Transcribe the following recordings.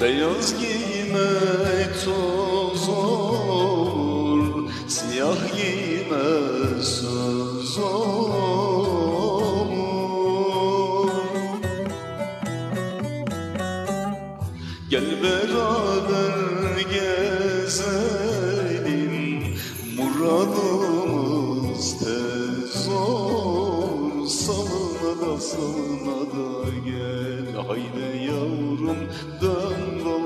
Beyaz giyme toz olur Siyah giyme söz olur. Gel beraber gezelim Muradımız tez olur Salına da salına da gel Haydi yavrum dön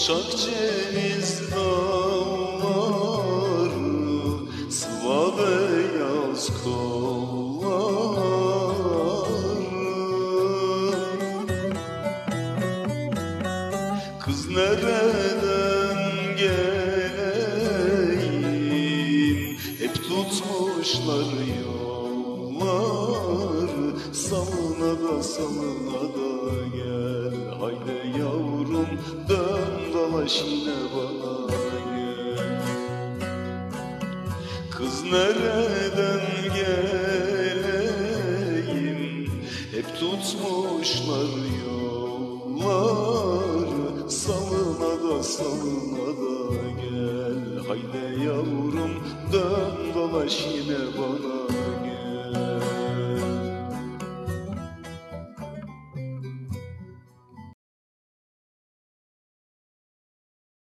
Alçak ceviz dağları Sıva beyaz kolları. Kız nereden geleyim? Hep tutmuşlar yollar Salına da salına da gel. Haydi yavrum dön dolaş yine bana gel Kız nereden geleyim? Hep tutmuşlar yollar Salına da salına da gel. Haydi yavrum dön dolaş yine bana